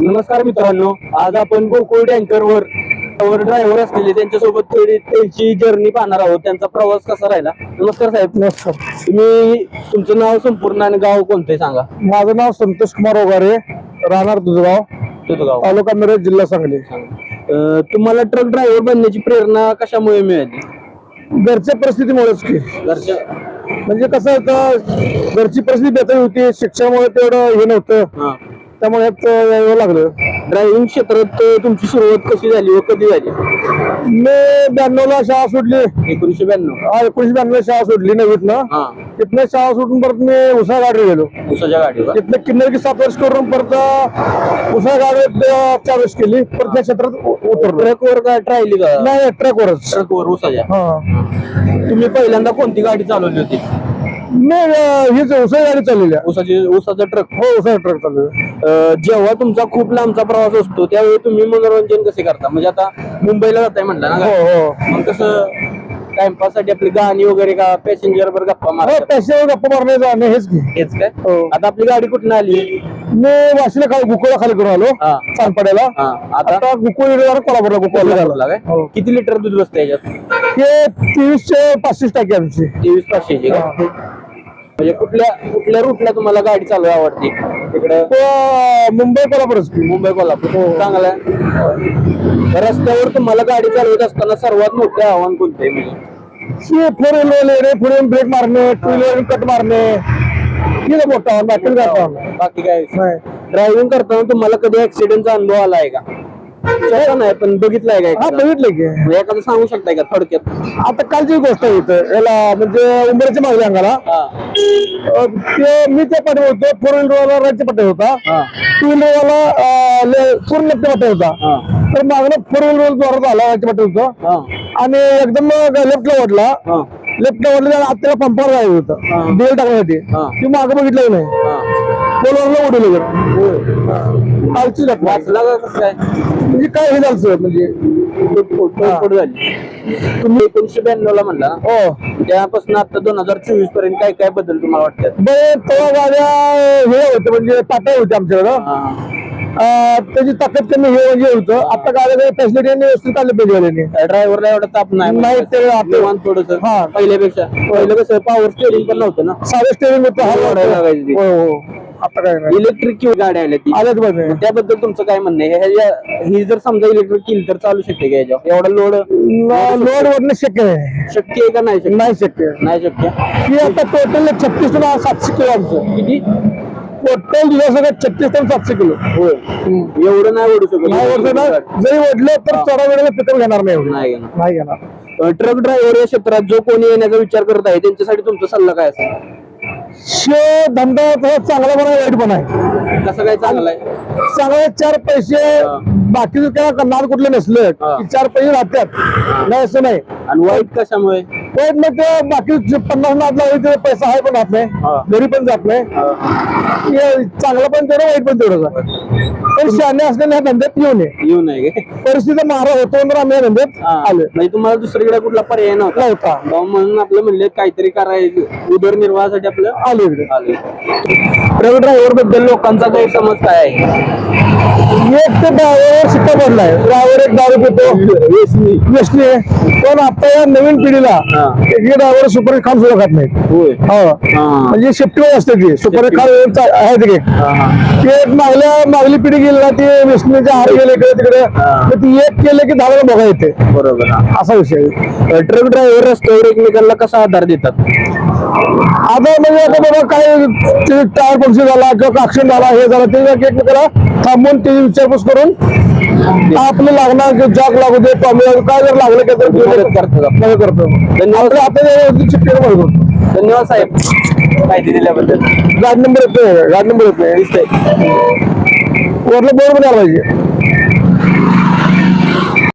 नमस्कार मित्रांनो आज आपण गोकुळ टँकरवर वर ड्रायव्हर असलेले त्यांच्यासोबत थोडी त्यांची जर्नी पाहणार आहोत. त्यांचा प्रवास कसा राहिला? नमस्कार साहेब. नमस्कार. तुम्ही तुमचं नाव संपूर्ण आणि गाव कोणतं आहे सांगा. माझं नाव संतोष कुमार ओगारे राहणार दुधगाव तुझं गाव तालुका मिरज जिल्हा सांगली. अं, तुम्हाला ट्रक ड्रायव्हर बनण्याची प्रेरणा कशामुळे मिळाली? घरच्या परिस्थितीमुळेच की. घरच्या? म्हणजे कसं होतं घरची परिस्थिती बेताई होती शिक्षणामुळे तेवढं हे नव्हतं. हा. त्यामुळे यावं लागलं. ड्रायव्हिंग क्षेत्रात तुमची सुरुवात कशी झाली व कधी झाली? मी ब्याण्णवला शाळा सोडली. एकोणीशे ब्याण्णव. हा, एकोणीशे ब्याण्णव शाळा सोडली नवीतनं. तिथनं शाळा सोडून परत मी उसा गाडी गेलो. उसाच्या गाडीवर तिथनं किन्नर की सात वर्ष करून परत उसा गाडीत चार वर्ष केली. परत त्या क्षेत्रात उतरलो. ट्रकवर काय ट्रायली का? नाही ट्रकवरच ट्रकवर उसाच्या. तुम्ही पहिल्यांदा कोणती गाडी चालवली होती? नाही हीच उसा गाडी चाललेली आहे. उसाची उसाचा ट्रक हो उसा ट्रक चालू आहे. अं, जेव्हा तुमचा खूप लांबचा प्रवास असतो त्यावेळी तुम्ही मनोरंजन कसे करता? म्हणजे आता मुंबईला जाताय म्हणला ना हो? हो. मग कसं टाइमपाससाठी आपली गाणी वगैरे का पॅसेंजर वर गप्पा हो मारतात पैशावर गप्पा मारणे जाणे हेच की. हेच काय? हो. आता आपली गाडी कुठून आली? मी वाशीला खाली गुकोला खाली करून आलो हा. चांदपाड्याला. हा. आता? आता गुकोळ कोल्हापूरला गुकोला कोल्हापूरला काय? हो. किती लिटर दूध बसते याच्यात? हे तेवीसशे पाचशे टाकी आमची. तेवीस पाचशेची का? म्हणजे कुठल्या कुठल्या रूटला तुम्हाला गाडी चालवायला आवडते? तिकडं मुंबई कोल्हापूरच मुंबई कोल्हापूर. चांगला आहे रस्त्यावर तुम्हाला गाडी चालवत असताना सर्वात मोठे आव्हान कोणतं आहे म्हणजे? हे फोर व्हीलर येणे पुढे ब्रेक मारणे टू व्हीलर कट मारणे. हे मोठा बाकी जातो बाकी काय? ड्रायव्हिंग करताना तुम्हाला कधी ऍक्सिडेंटचा अनुभव आला आहे का? नाही पण बघितलाय का हा? बघितलं की. एखादं सांगू शकताय का थोडक्यात? आता कालची गोष्ट आहे इथं. याला म्हणजे उंबरच्या मागल्या अंगाला. हा. अं, ते मी त्या पाठी होतो. फोर व्हीलरवाला राईटच्या पाठी होता. हा. टू व्हीलरवाला पूर्ण लेफ्ट पाठी होता. हा. तर मागणं फोर व्हीलर जोरात आला राईटच्या पाठी होतो. हा. आणि एकदम लेफ्टला ओढला हा. लेफ्टला ओढला आणि आत्याला पंपावर जायचं हा. होतं बेल टाकण्यासाठी. हा. ती मागं बघितलं नाही. हा. पोलवरला उडवलं कालची घटना वाचला का कसं काय? म्हणजे काय हे झालं म्हणजे तोडफोड झाली. तुम्ही एकोणीशे ब्याण्णव ला म्हणला? हो. त्यापासून आता दोन हजार चोवीसपर्यंत काय काय बदल तुम्हाला वाटतात? बरे तेव्हा गाड्या हे होते म्हणजे पातळ होते आमच्याकडं. हा. त्याची ताकद कमी हे म्हणजे होतं. आता गाड्या फॅसिलिटी व्यवस्थित आले पाहिजे. ड्रायव्हरला एवढा ताप नाही. थोडस. हा. पहिल्यापेक्षा. पहिलं कसं पॉवर स्टेरिंग पण नव्हतं ना? साधे स्टेरिंग होतं लागायचं हो. आता काय नाही. इलेक्ट्रिक किंवा गाड्या आल्या ती. आल्याच पाहिजे त्याबद्दल तुमचं काय म्हणणं आहे? ही जर समजा इलेक्ट्रिक केली तर चालू शकते का याच्यावर? एवढा लोड लोड वरनं शक्य नाही शक्य आहे का नाही शक्य? नाही शक्य नाही शक्य? ही आता टोटल छत्तीस टन सातशे किलो आमचं. किती? टोटल दिवस सगळं छत्तीस टन सातशे किलो. होय. एवढं नाही ओढू शकत. नाही वरचं ना जरी ओढलं तर चढा वेळेला पिकअप घेणार नाही एवढं. नाही घेणार. नाही घेणार. ट्रक ड्रायव्हर या क्षेत्रात जो कोणी येण्याचा विचार करत आहे त्यांच्यासाठी तुमचा सल्ला काय असेल? शे धंदा चांगला पण आहे वाईट पण आहे. कसं काय चांगलं आहे. चांगले चार पैसे बाकीचं काय नाद कुठलं नसलं. की चार पैसे राहतात. नाही असं नाही. आणि वाईट कशामुळे? वाईट मग ते बाकी पन्नास नाद लावले ते पैसा आहे पण राहत. नाही घरी पण जात नाही चांगलं पण तेवढं वाईट पण तेवढंच आहे पण शहाणे असलेल्या धंद्यात येऊ नये. येऊ नये परिस्थिती मारा होतो तर आम्ही या धंद्यात आलो म्हणजे तुम्हाला दुसरीकडे कुठला पर्याय नव्हता. नव्हता. भाऊ म्हणून आपलं म्हणले काहीतरी करायचं. उदरनिर्वाहासाठी आपलं आलो इकडे आले ट्रक ड्रायव्हरबद्दल लोकांचा गैरसमज काय आहे? एक ते ड्रायव्हर शिक्का पडलाय. ड्रायव्हर एक दारू पितो. व्यसनी. पण आता या नवीन पिढीला हा. ड्रायव्हर सुपर खान सुद्धा खात नाहीत होय हो. म्हणजे असते ती सुपर चा- आहे ते. ते मागल्या मागली पिढी गेली ना ते व्यसनीच्या आहार गेले इकडे तिकडे. तर ती एक केलं की दहाला बघा येते बरोबर. असा विषय. ट्रक ड्रायव्हर रस्त्यावर एकमेकांना कसा आधार देतात आता म्हणजे आता बाबा काय ते टायर पंक्चर झाला किंवा ऍक्सिडेंट झाला हे झालं ते एकमेकाला थांबून त्याची विचारपूस करून आपलं लागणार जॉक लागू दे काय जर लागलं की तर करतो धन्यवाद. आपल्या आपल्या चिठ्ठी करतो धन्यवाद साहेब. माहिती दिल्याबद्दल. गाडी नंबर येतोय गाडी नंबर येत नाही दिसतंय वरलं बोर्ड आला पाहिजे.